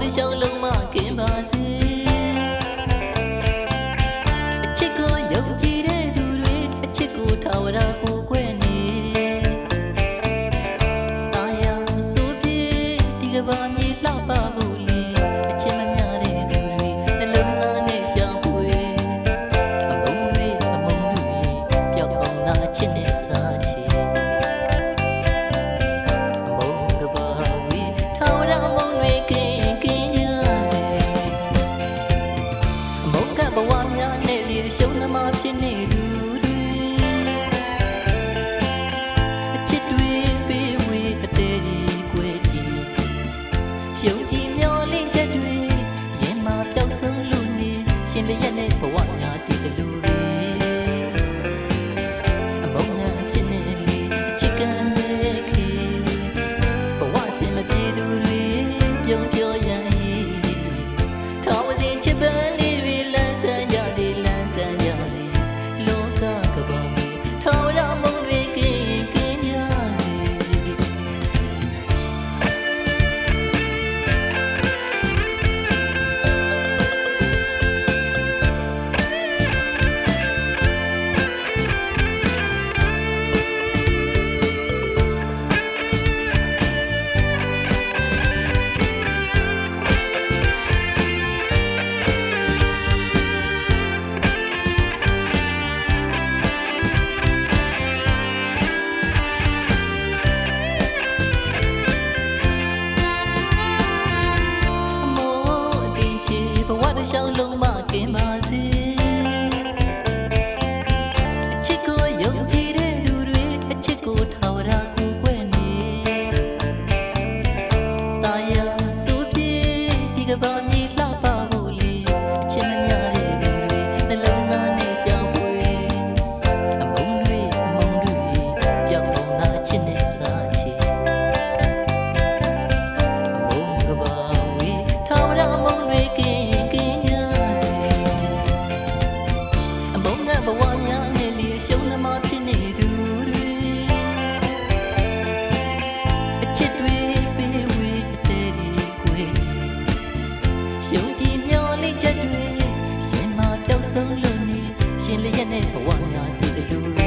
တစ်လျှောက်လုံးမခင်ပါစေ လျက်နဲ့ဘဝများတည်တယ် 小龙 ဆုံးလို့နေရှင်လျက်နဲ့ဘဝများတည်တယ်လို့